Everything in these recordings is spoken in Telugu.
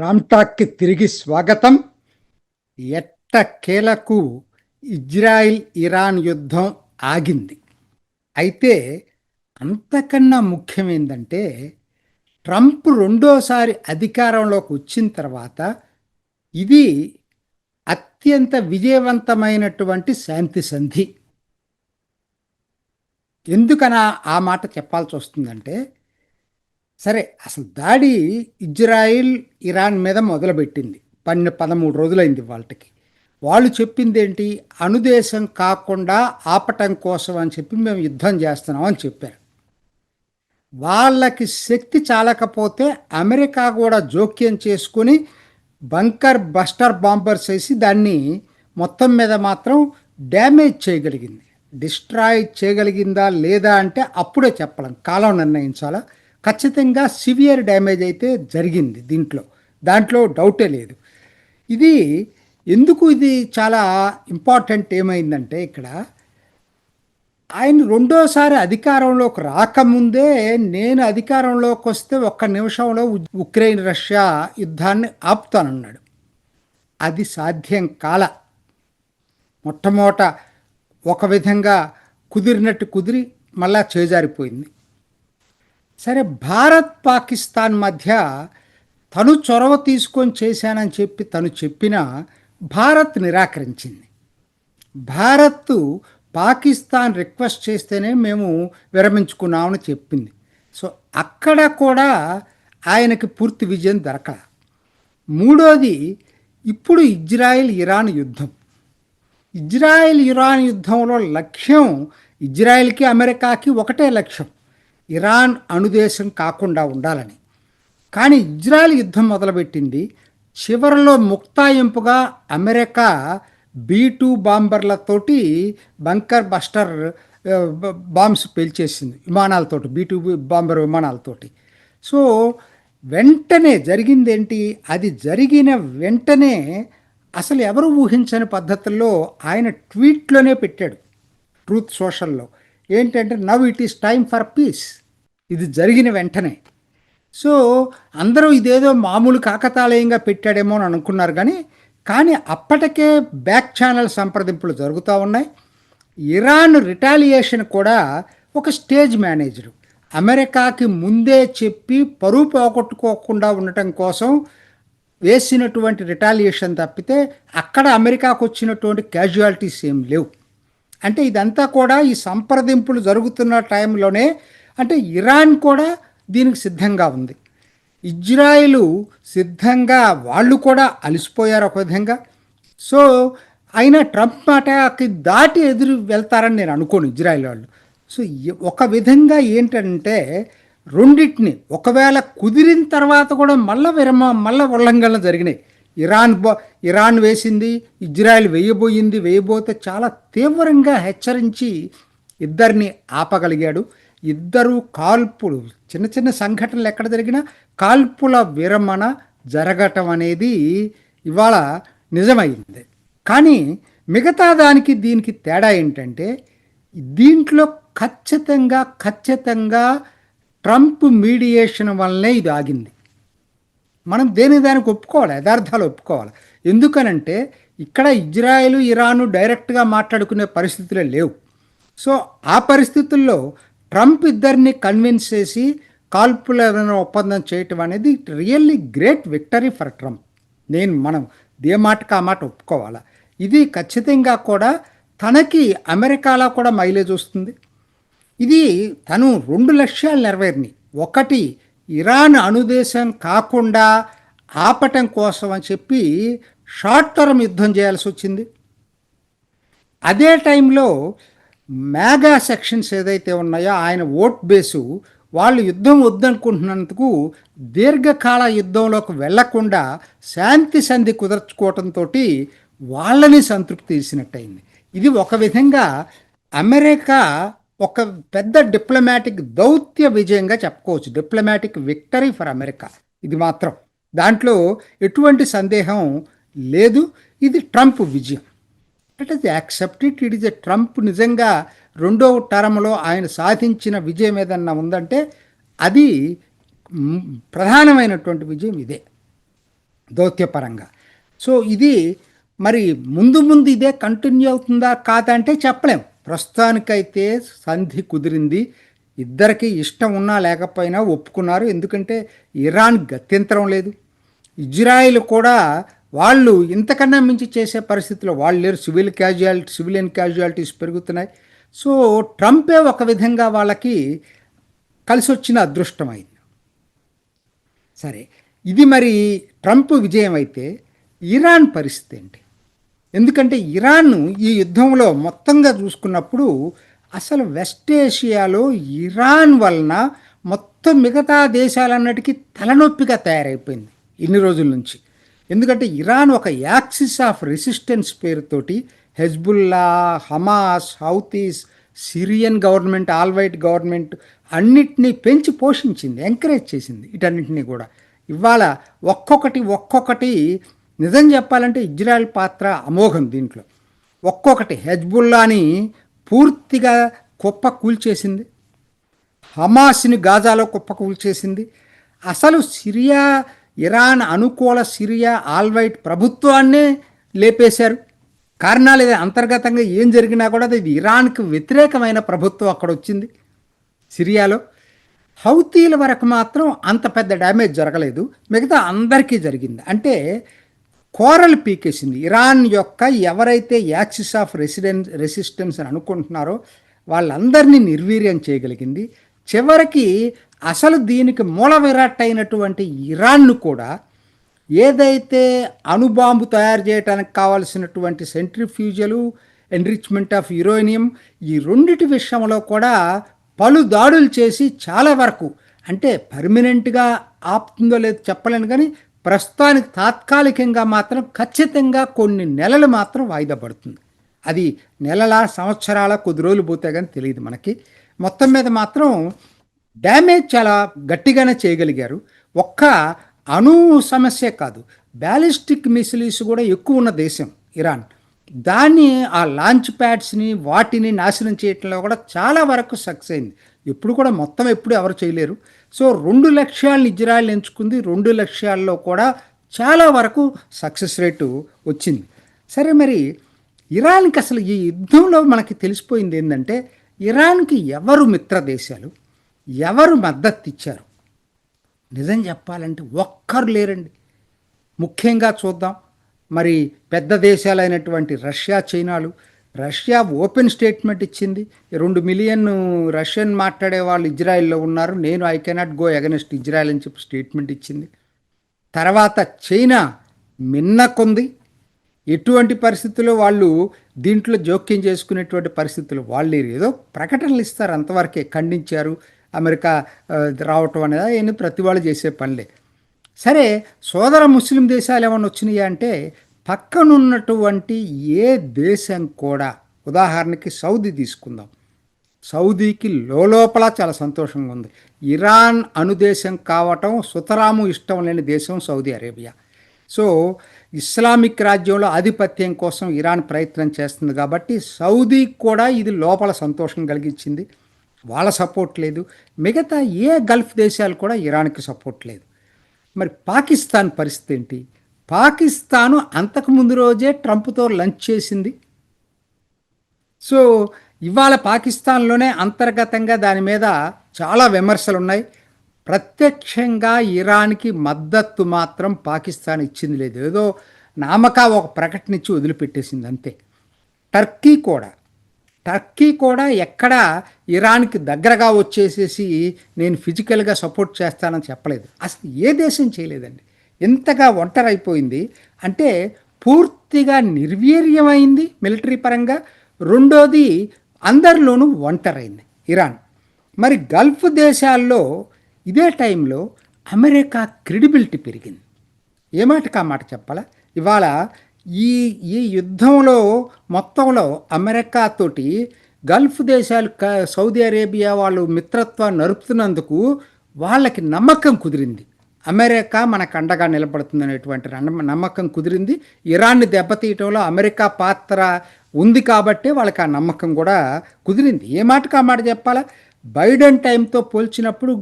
రామ్టాక్కి తిరిగి స్వాగతం. ఎట్టకేలకు ఇజ్రాయిల్ ఇరాన్ యుద్ధం ఆగింది. అయితే అంతకన్నా ముఖ్యమైందంటే ట్రంప్ రెండోసారి అధికారంలోకి వచ్చిన తర్వాత ఇది అత్యంత విజయవంతమైనటువంటి శాంతి సంధి. ఎందుకన ఆ మాట చెప్పాల్సి వస్తుందంటే సరే అసలు దాడి ఇజ్రాయిల్ ఇరాన్ మీద మొదలుపెట్టింది. పన్నె పదమూడు రోజులైంది వాళ్ళకి. వాళ్ళు చెప్పింది ఏంటి అనుదేశం కాకుండా ఆపటం కోసం అని చెప్పి మేము యుద్ధం చేస్తున్నాం అని చెప్పారు. వాళ్ళకి శక్తి చాలకపోతే అమెరికా కూడా జోక్యం చేసుకుని బంకర్ బస్టర్ బాంబర్స్ వేసి దాన్ని మొత్తం మీద మాత్రం డ్యామేజ్ చేయగలిగింది. డిస్ట్రాయ్ చేయగలిగిందా లేదా అంటే అప్పుడే చెప్పడం కాలం నిర్ణయించాలా? ఖచ్చితంగా సివియర్ డ్యామేజ్ అయితే జరిగింది దీంట్లో. దాంట్లో డౌటే లేదు. ఇది ఎందుకు ఇది చాలా ఇంపార్టెంట్ ఏమైందంటే ఇక్కడ ఆయన రెండోసారి అధికారంలోకి రాకముందే నేను అధికారంలోకి వస్తే ఒక్క నిమిషంలో ఉక్రెయిన్ రష్యా యుద్ధాన్ని ఆపుతానన్నాడు. అది సాధ్యం కాల. మొట్టమొదట ఒక విధంగా కుదిరినట్టు కుదిరి మళ్ళా చేజారిపోయింది. సరే భారత్ పాకిస్తాన్ మధ్య తను చొరవ తీసుకొని చేశానని చెప్పి తను చెప్పినా భారత్ నిరాకరించింది. భారత్ పాకిస్తాన్ రిక్వెస్ట్ చేస్తేనే మేము విరమించుకున్నామని చెప్పింది. సో అక్కడ కూడా ఆయనకి పూర్తి విజయం దొరకల. మూడోది ఇప్పుడు ఇజ్రాయెల్ ఇరాన్ యుద్ధం. ఇజ్రాయెల్ ఇరాన్ యుద్ధంలో లక్ష్యం ఇజ్రాయెల్కి అమెరికాకి ఒకటే లక్ష్యం. ఇరాన్ అణుదేశం కాకుండా ఉండాలని. కానీ ఇజ్రాయెల్ యుద్ధం మొదలుపెట్టింది చివరిలో ముక్తాయింపుగా అమెరికా బీ టూ బాంబర్లతోటి బంకర్ బస్టర్ బాంబ్స్ పేల్చేసింది విమానాలతోటి బీ టూ బాంబర్ విమానాలతోటి. సో వెంటనే జరిగిందేంటి? అది జరిగిన వెంటనే అసలు ఎవరు ఊహించని పద్ధతుల్లో ఆయన ట్వీట్లోనే పెట్టాడు. ట్రూత్ సోషల్లో. ఏంటంటే now it is time for peace. ఇది జరిగిన వెంటనే. సో అందరూ ఇదేదో మామూలు కాకతాళీయంగా పెట్టాడేమో అని అనుకున్నారు కానీ కానీ అప్పటికే బ్యాక్ ఛానల్ సంప్రదింపులు జరుగుతూ ఉన్నాయి. ఇరాన్ రిటాలియేషన్ కూడా ఒక స్టేజ్ మేనేజరు. అమెరికాకి ముందే చెప్పి పరువు పోగొట్టుకోకుండా ఉండటం కోసం వేసినటువంటి రిటాలియేషన్ తప్పితే అక్కడ అమెరికాకు వచ్చినటువంటి క్యాజువాలిటీస్ ఏం లేవు. అంటే ఇదంతా కూడా ఈ సంప్రదింపులు జరుగుతున్న టైంలోనే అంటే ఇరాన్ కూడా దీనికి సిద్ధంగా ఉంది. ఇజ్రాయిలు సిద్ధంగా వాళ్ళు కూడా అలసిపోయారు ఒక విధంగా. సో అయినా ట్రంప్ మాటకి దాటి ఎదురు వెళ్తారని నేను అనుకోను ఇజ్రాయిల్ వాళ్ళు. సో ఒక విధంగా ఏంటంటే రెండింటిని ఒకవేళ కుదిరిన తర్వాత కూడా మళ్ళీ విరమ మళ్ళీ ఉల్లంఘనలు జరిగినాయి. ఇరాన్ బో ఇరాన్ వేసింది ఇజ్రాయెల్ వేయబోయింది వేయబోతే చాలా తీవ్రంగా హెచ్చరించి ఇద్దరిని ఆపగలిగాడు. ఇద్దరు కాల్పులు చిన్న చిన్న సంఘటనలు ఎక్కడ జరిగినా కాల్పుల విరమణ జరగటం అనేది ఇవాళ నిజమైంది. కానీ మిగతా దానికి దీనికి తేడా ఏంటంటే దీంట్లో ఖచ్చితంగా ఖచ్చితంగా ట్రంప్ మీడియేషన్ వల్లనే ఇది ఆగింది. మనం దేని దానికి ఒప్పుకోవాలి యథార్థాలు ఒప్పుకోవాలి. ఎందుకనంటే ఇక్కడ ఇజ్రాయెల్ ఇరాను డైరెక్ట్గా మాట్లాడుకునే పరిస్థితులే లేవు. సో ఆ పరిస్థితుల్లో ట్రంప్ ఇద్దరిని కన్విన్స్ చేసి కాల్పుల ఒప్పందం చేయటం అనేది really great victory for Trump నేను మనం ఏ మాటకు ఆ మాట ఒప్పుకోవాలా? ఇది ఖచ్చితంగా కూడా తనకి అమెరికాలో కూడా మైలేజ్ వస్తుంది. ఇది తను రెండు లక్ష్యాలు నెరవేరినాయి. ఒకటి ఇరాన్ అనుదేశం కాకుండా ఆపటం కోసం అని చెప్పి షార్ట్ టర్మ్ యుద్ధం చేయాల్సి వచ్చింది. అదే టైంలో మేగా సెక్షన్స్ ఏదైతే ఉన్నాయో ఆయన ఓట్ బేసు వాళ్ళు యుద్ధం వద్దనుకుంటున్నందుకు దీర్ఘకాల యుద్ధంలోకి వెళ్ళకుండా శాంతి సంధి కుదర్చుకోవటంతో వాళ్ళని సంతృప్తి ఇచ్చినట్టయింది ఇది ఒక విధంగా అమెరికా ఒక పెద్ద డిప్లొమాటిక్ దౌత్య విజయంగా చెప్పుకోవచ్చు. Diplomatic victory for America. ఇది మాత్రం. దాంట్లో ఎటువంటి సందేహం లేదు. ఇది ట్రంప్ విజయం. It is accept it it a Trump నిజంగా రెండో టర్మ్లో ఆయన సాధించిన విజయం ఏదన్నా ఉందంటే అది ప్రధానమైనటువంటి విజయం ఇదే దౌత్యపరంగా. సో ఇది మరి ముందు ముందు ఇదే కంటిన్యూ అవుతుందా కాదా అంటే చెప్పలేం. ప్రస్తుతానికైతే సంధి కుదిరింది. ఇద్దరికి ఇష్టం ఉన్నా లేకపోయినా ఒప్పుకున్నారు. ఎందుకంటే ఇరాన్ గత్యంతరం లేదు. ఇజ్రాయిల్ కూడా వాళ్ళు ఇంతకన్నా మించి చేసే పరిస్థితిలో వాళ్ళు లేరు. సివిల్ క్యాజువాలిటీ సివిలియన్ క్యాజువాలిటీస్ పెరుగుతున్నాయి. సో ట్రంపే ఒక విధంగా వాళ్ళకి కలిసి వచ్చిన అదృష్టమైంది సరే ఇది మరి ట్రంప్ విజయం అయితే ఇరాన్ పరిస్థితి ఏంటి? ఎందుకంటే ఇరాన్ ఈ యుద్ధంలో మొత్తంగా చూసుకున్నప్పుడు అసలు వెస్ట్ ఏషియాలో ఇరాన్ వలన మొత్తం మిగతా దేశాలన్నిటికీ తలనొప్పిగా తయారైపోయింది. ఇన్ని రోజుల నుంచి. ఎందుకంటే ఇరాన్ ఒక యాక్సిస్ ఆఫ్ రెసిస్టెన్స్ పేరుతోటి Hezbollah Hamas Houthis Syrian government Alawite government అన్నిటినీ పెంచి పోషించింది ఎంకరేజ్ చేసింది. ఇటన్నింటినీ కూడా ఇవాళ ఒక్కొక్కటి ఒక్కొక్కటి నిజం చెప్పాలంటే ఇజ్రాయెల్ పాత్ర అమోఘం దీంట్లో. ఒక్కొక్కటి హెజ్బుల్లాని పూర్తిగా కుప్ప కూల్చేసింది హమాస్ని గాజాలో కుప్ప కూల్చేసింది. అసలు సిరియా ఇరాన్ అనుకూల సిరియా ఆల్వైట్ ప్రభుత్వాన్నే లేపేశారు. కారణాలు ఇది అంతర్గతంగా ఏం జరిగినా కూడా అది ఇరాన్కి వ్యతిరేకమైన ప్రభుత్వం అక్కడ వచ్చింది సిరియాలో. హౌతీల వరకు మాత్రం అంత పెద్ద డ్యామేజ్ జరగలేదు. మిగతా అందరికీ జరిగింది. అంటే కోరలు పీకేసింది. ఇరాన్ యొక్క ఎవరైతే యాక్సిస్ ఆఫ్ రెసిడెన్స్ రెసిస్టెన్స్ అని అనుకుంటున్నారో వాళ్ళందరినీ నిర్వీర్యం చేయగలిగింది. చివరికి అసలు దీనికి మూల విరాట్ అయినటువంటి ఇరాన్ను కూడా ఏదైతే అణుబాంబు తయారు చేయడానికి కావాల్సినటువంటి సెంట్రిఫ్యూజలు ఎన్రిచ్మెంట్ ఆఫ్ యురేనియం ఈ రెండిటి విషయంలో కూడా పలు దాడులు చేసి చాలా వరకు అంటే పర్మనెంట్గా ఆపుతుందో లేదో చెప్పలేను కానీ ప్రస్తుతానికి తాత్కాలికంగా మాత్రం ఖచ్చితంగా కొన్ని నెలలు మాత్రం వాయిదా పడుతుంది. అది నెలల సంవత్సరాల కొద్ది రోజులు పోతే కానీ తెలియదు మనకి. మొత్తం మీద మాత్రం డ్యామేజ్ చాలా గట్టిగానే చేయగలిగారు. ఒక్క అణు సమస్య కాదు. బ్యాలిస్టిక్ మిసిలీస్ కూడా ఎక్కువ ఉన్న దేశం ఇరాన్. దాన్ని ఆ లాంచ్ ప్యాడ్స్ని వాటిని నాశనం చేయటంలో కూడా చాలా వరకు సక్సెస్ అయింది. ఎప్పుడు కూడా మొత్తం ఎప్పుడు ఎవరు చేయలేరు. సో రెండు లక్ష్యాలను ఇజ్రాయెల్ ఎంచుకుంది. రెండు లక్ష్యాల్లో కూడా చాలా వరకు సక్సెస్ రేటు వచ్చింది. సరే మరి ఇరాన్కి అసలు ఈ యుద్ధంలో మనకి తెలిసిపోయింది ఏంటంటే ఇరాన్కి ఎవరు మిత్ర దేశాలు ఎవరు మద్దతు ఇచ్చారు నిజం చెప్పాలంటే ఒక్కరు లేరండి. ముఖ్యంగా చూద్దాం. మరి పెద్ద దేశాలైనటువంటి రష్యా చైనాలు. రష్యా ఓపెన్ స్టేట్మెంట్ ఇచ్చింది. రెండు మిలియన్ రష్యన్ మాట్లాడే వాళ్ళు ఇజ్రాయెల్లో ఉన్నారు. నేను I cannot go against Israel అని చెప్పి స్టేట్మెంట్ ఇచ్చింది. తర్వాత చైనా మిన్నకుంది. ఎటువంటి పరిస్థితుల్లో వాళ్ళు దీంట్లో జోక్యం చేసుకునేటువంటి పరిస్థితులు వాళ్ళు ఏదో ప్రకటనలు ఇస్తారు. అంతవరకే ఖండించారు. అమెరికా రావటం అనేది అవన్నీ ప్రతి వాళ్ళు చేసే పనులే. సరే సోదర ముస్లిం దేశాలు ఏమైనా వచ్చినాయా అంటే పక్కనున్నటువంటి ఏ దేశం కూడా ఉదాహరణకి సౌదీ తీసుకుందాం. సౌదీకి లోపల చాలా సంతోషంగా ఉంది. ఇరాన్ అనుదేశం కావటం సుతరాము ఇష్టం లేని దేశం సౌదీ అరేబియా. సో ఇస్లామిక్ రాజ్యంలో ఆధిపత్యం కోసం ఇరాన్ ప్రయత్నం చేస్తుంది కాబట్టి సౌదీకి కూడా ఇది లోపల సంతోషం కలిగించింది. వాళ్ళ సపోర్ట్ లేదు. మిగతా ఏ గల్ఫ్ దేశాలు కూడా ఇరాన్కి సపోర్ట్ లేదు. మరి పాకిస్తాన్ పరిస్థితి ఏంటి? పాకిస్తాను అంతకు ముందు రోజే ట్రంప్తో లంచ్ చేసింది. సో ఇవాళ పాకిస్తాన్లోనే అంతర్గతంగా దాని మీద చాలా విమర్శలు ఉన్నాయి. ప్రత్యక్షంగా ఇరాన్కి మద్దతు మాత్రం పాకిస్తాన్ ఇచ్చింది లేదు. ఏదో నామక ఒక ప్రకటన ఇచ్చి వదిలిపెట్టేసింది అంతే. టర్కీ కూడా టర్కీ కూడా ఎక్కడ ఇరాన్కి దగ్గరగా వచ్చేసేసి నేను ఫిజికల్గా సపోర్ట్ చేస్తానని చెప్పలేదు. అసలు ఏ దేశం చేయలేదండి. ఎంతగా ఒంటరైపోయింది. అంటే పూర్తిగా నిర్వీర్యమైంది మిలిటరీ పరంగా. రెండోది అందరిలోనూ ఒంటరైంది ఇరాన్. మరి గల్ఫ్ దేశాల్లో ఇదే టైంలో అమెరికా క్రెడిబిలిటీ పెరిగింది. ఏ మాట చెప్పాలా? ఇవాళ ఈ ఈ యుద్ధంలో మొత్తంలో అమెరికాతోటి గల్ఫ్ దేశాలు సౌదీ అరేబియా వాళ్ళు మిత్రత్వాన్ని నరుపుతున్నందుకు వాళ్ళకి నమ్మకం కుదిరింది. అమెరికా మనకు అండగా నిలబడుతుంది అనేటువంటి నమ్మకం కుదిరింది. ఇరాన్ని దెబ్బతీయటంలో అమెరికా పాత్ర ఉంది కాబట్టి వాళ్ళకి ఆ నమ్మకం కూడా కుదిరింది. ఏ మాటకు ఆ మాట చెప్పాలా? బైడెన్ టైంతో పోల్చినప్పుడు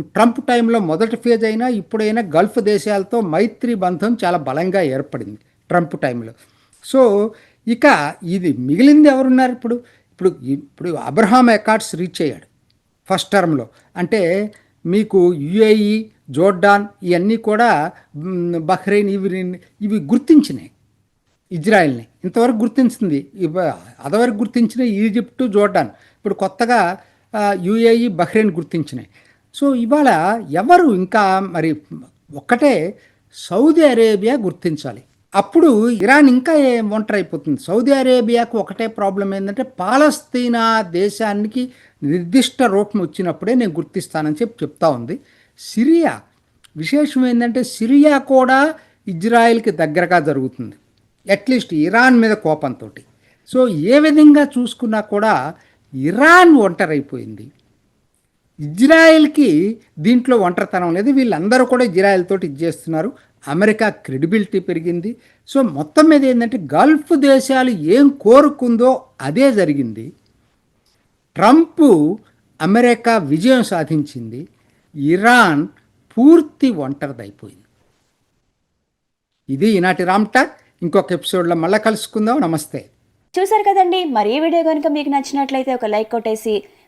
ట్రంప్ టైంలో మొదటి ఫేజ్ అయినా ఇప్పుడైనా గల్ఫ్ దేశాలతో మైత్రి బంధం చాలా బలంగా ఏర్పడింది. ట్రంప్ టైంలో. సో ఇక ఇది మిగిలింది ఎవరున్నారు ఇప్పుడు? ఇప్పుడు ఇప్పుడు అబ్రహాం ఎకార్డ్స్ రీచ్ అయ్యాడు ఫస్ట్ టర్మ్లో. అంటే మీకు యుఏఈ జోర్డాన్ ఇవన్నీ కూడా బహ్రెయిన్ ఇవి ఇవి గుర్తించినాయి. ఇజ్రాయెల్ని. ఇంతవరకు గుర్తించింది. అదవరకు గుర్తించిన ఈజిప్టు జోర్డాన్. ఇప్పుడు కొత్తగా యుఏఈ బహ్రెయిన్ గుర్తించినాయి. సో ఇవాళ ఎవరు ఇంకా మరి ఒక్కటే సౌదీ అరేబియా గుర్తించాలి. అప్పుడు ఇరాన్ ఇంకా ఒంటరైపోతుంది? సౌదీ అరేబియాకు ఒకటే ప్రాబ్లం ఏంటంటే పాలస్తీనా దేశానికి నిర్దిష్ట రూపం వచ్చినప్పుడే నేను గుర్తిస్తానని చెప్పి చెప్తా ఉంది. సిరియా విశేషం ఏంటంటే సిరియా కూడా ఇజ్రాయెల్కి దగ్గరగా జరుగుతుంది. అట్లీస్ట్ ఇరాన్ మీద కోపంతో సో ఏ విధంగా చూసుకున్నా కూడా ఇరాన్ ఒంటరైపోయింది. ఇజ్రాయెల్కి దీంట్లో ఒంటరితనం లేదు. వీళ్ళందరూ కూడా ఇజ్రాయెల్ తోటి ఇది చేస్తున్నారు. అమెరికా క్రెడిబిలిటీ పెరిగింది. సో మొత్తం మీద ఏంటంటే గల్ఫ్ దేశాలు ఏం కోరుకుందో అదే జరిగింది. ట్రంప్ అమెరికా విజయం సాధించింది. ఇరాన్ పూర్తి ఒంటరిదైపోయింది. ఇది ఈనాటి రామ్టాక్ ఇంకొక ఎపిసోడ్లో మళ్ళీ కలుసుకుందాం. నమస్తే. చూసారు కదండి. మరి ఈ వీడియో కనుక మీకు నచ్చినట్లయితే ఒక లైక్ కొట్టేసి